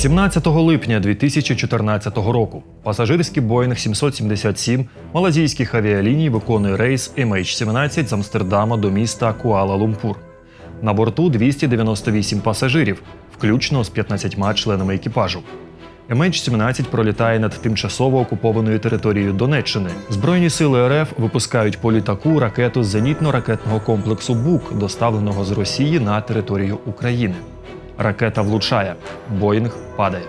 17 липня 2014 року пасажирський Боїнг 777 малазійських авіаліній виконує рейс MH17 з Амстердама до міста Куала-Лумпур. На борту 298 пасажирів, включно з 15 членами екіпажу. MH17 пролітає над тимчасово окупованою територією Донеччини. Збройні сили РФ випускають по літаку ракету з зенітно-ракетного комплексу БУК, доставленого з Росії на територію України. Ракета влучає, Боїнг падає.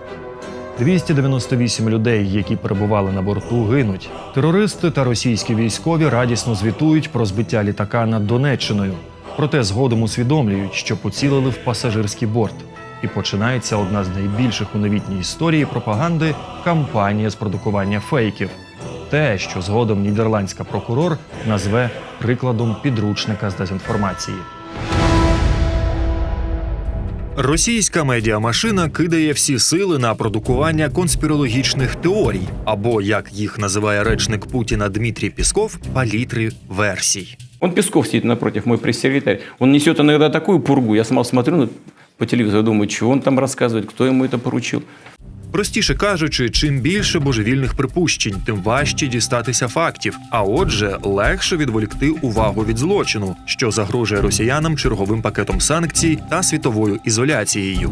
298 людей, які перебували на борту, гинуть. Терористи та російські військові радісно звітують про збиття літака над Донеччиною. Проте згодом усвідомлюють, що поцілили в пасажирський борт. І починається одна з найбільших у новітній історії пропаганди кампанія з продукування фейків. Те, що згодом нідерландська прокурор назве прикладом підручника з дезінформації. Російська медіамашина кидає всі сили на продукування конспірологічних теорій, або як їх називає речник Путіна Дмитрій Пісков, палітри версій. Он Песков сидит напротив, мой пресс-секретарь. Он несет иногда такую пургу. Я сам смотрю ну, по телевизору, думаю, что он там рассказывает, кто ему это поручил. Простіше кажучи, чим більше божевільних припущень, тим важче дістатися фактів, а отже, легше відволікти увагу від злочину, що загрожує росіянам черговим пакетом санкцій та світовою ізоляцією.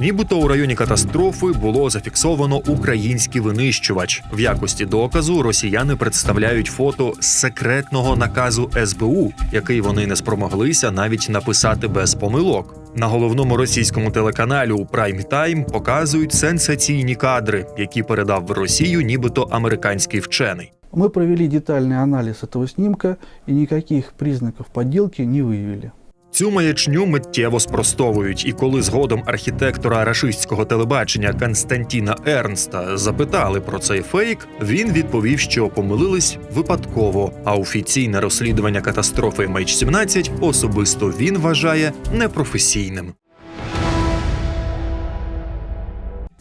Нібито у районі катастрофи було зафіксовано український винищувач. В якості доказу росіяни представляють фото з секретного наказу СБУ, який вони не спромоглися навіть написати без помилок. На головному російському телеканалі у Prime Time показують сенсаційні кадри, які передав в Росію, нібито американський вчений. Мы провели детальный анализ этого снимка и никаких признаков подделки не выявили. Цю маячню миттєво спростовують, і коли згодом архітектора рашистського телебачення Константіна Ернста запитали про цей фейк, він відповів, що помилились випадково. А офіційне розслідування катастрофи MH17 особисто він вважає непрофесійним.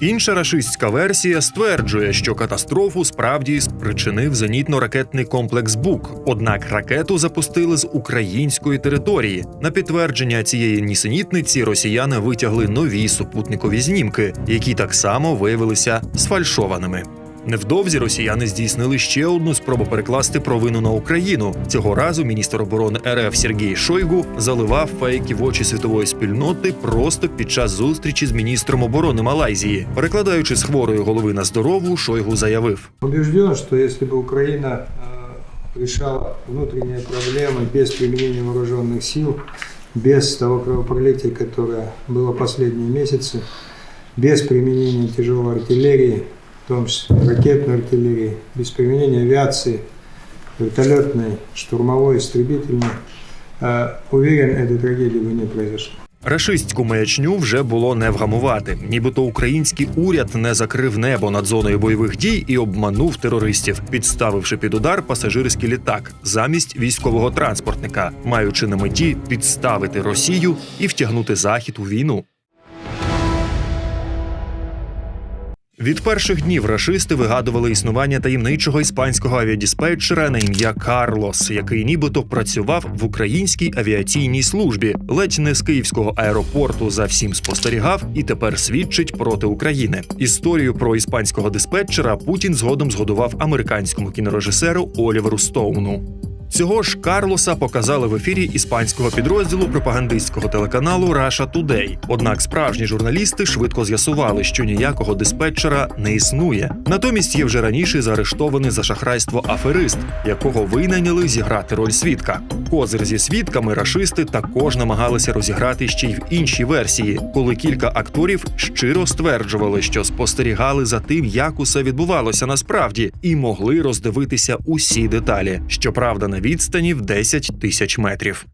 Інша рашистська версія стверджує, що катастрофу справді спричинив зенітно-ракетний комплекс БУК. Однак ракету запустили з української території. На підтвердження цієї нісенітниці росіяни витягли нові супутникові знімки, які так само виявилися сфальшованими. Невдовзі росіяни здійснили ще одну спробу перекласти провину на Україну. Цього разу міністр оборони РФ Сергій Шойгу заливав фейки в очі світової спільноти просто під час зустрічі з міністром оборони Малайзії. Перекладаючи з хворої голови на здорову, Шойгу заявив: Убежден, что если бы Украина э, решала внутренние проблемы без применения вооруженных сил, без того кровопролития, которое было последние месяцы, без применения тяжелой артиллерии, в том числе ракетной артиллерии, без применения авиации, вертолетной, штурмовой, истребительной, э, уверен, этой трагедии бы не произошло. Рашистську маячню вже було не вгамувати. Нібито український уряд не закрив небо над зоною бойових дій і обманув терористів, підставивши під удар пасажирський літак замість військового транспортника, маючи на меті підставити Росію і втягнути Захід у війну. Від перших днів рашисти вигадували існування таємничого іспанського авіадіспетчера на ім'я Карлос, який нібито працював в українській авіаційній службі, ледь не з київського аеропорту за всім спостерігав і тепер свідчить проти України. Історію про іспанського диспетчера Путін згодом згодував американському кінорежисеру Оліверу Стоуну. Цього ж Карлоса показали в ефірі іспанського підрозділу пропагандистського телеканалу Russia Today. Однак справжні журналісти швидко з'ясували, що ніякого диспетчера не існує. Натомість є вже раніше заарештований за шахрайство аферист, якого винайняли зіграти роль свідка. Козир зі свідками рашисти також намагалися розіграти ще й в іншій версії, коли кілька акторів щиро стверджували, що спостерігали за тим, як усе відбувалося насправді, і могли роздивитися усі деталі. Щоправда, на відстані в 10 тисяч метрів.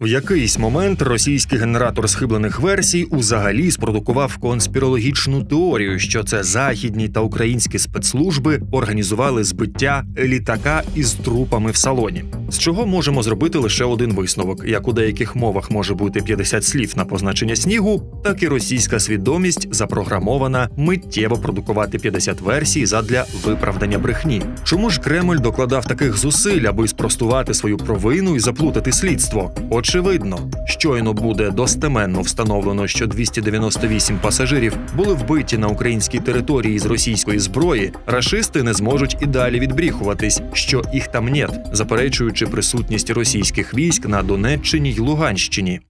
В якийсь момент російський генератор схиблених версій узагалі спродукував конспірологічну теорію, що це західні та українські спецслужби організували збиття літака із трупами в салоні. З чого можемо зробити лише один висновок: як у деяких мовах може бути 50 слів на позначення снігу, так і російська свідомість запрограмована миттєво продукувати 50 версій задля виправдання брехні. Чому ж Кремль докладав таких зусиль, аби спростувати свою провину і заплутати слідство? Очевидно, щойно буде достеменно встановлено, що 298 пасажирів були вбиті на українській території з російської зброї. Рашисти не зможуть і далі відбріхуватись, що їх там нет, заперечуючи присутність російських військ на Донеччині й Луганщині.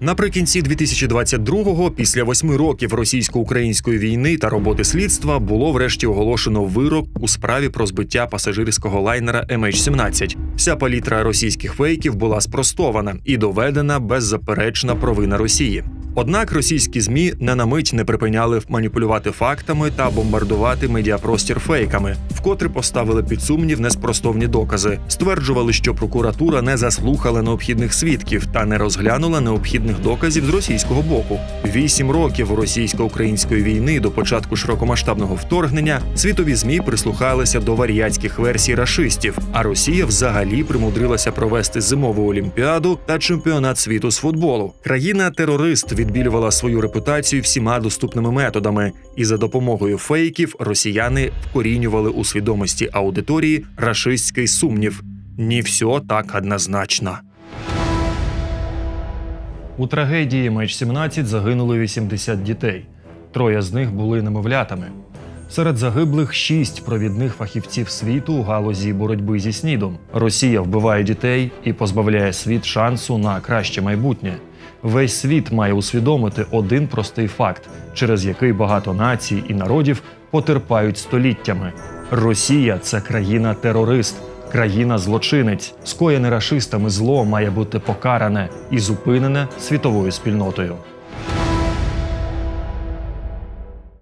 Наприкінці 2022-го, після восьми років російсько-української війни та роботи слідства, було врешті оголошено вирок у справі про збиття пасажирського лайнера MH17. Вся палітра російських фейків була спростована і доведена беззаперечна провина Росії. Однак російські змі не на мить не припиняли маніпулювати фактами та бомбардувати медіапростір фейками, вкотре поставили під сумнів неспростовні докази, стверджували, що прокуратура не заслухала необхідних свідків та не розглянула необхідних доказів з російського боку. Вісім років російсько-української війни до початку широкомасштабного вторгнення світові змі прислухалися до варіатських версій рашистів, а Росія взагалі примудрилася провести зимову олімпіаду та чемпіонат світу з футболу. Країна-терорист відбілювала свою репутацію всіма доступними методами, і за допомогою фейків росіяни вкорінювали у свідомості аудиторії рашистський сумнів. Не все так однозначно. У трагедії Меч-17 загинули 80 дітей. Троє з них були немовлятами. Серед загиблих шість провідних фахівців світу у галузі боротьби зі снідом. Росія вбиває дітей і позбавляє світ шансу на краще майбутнє. Весь світ має усвідомити один простий факт, через який багато націй і народів потерпають століттями. Росія це країна-терорист, країна-злочинець. Скоєне рашистами зло має бути покаране і зупинене світовою спільнотою.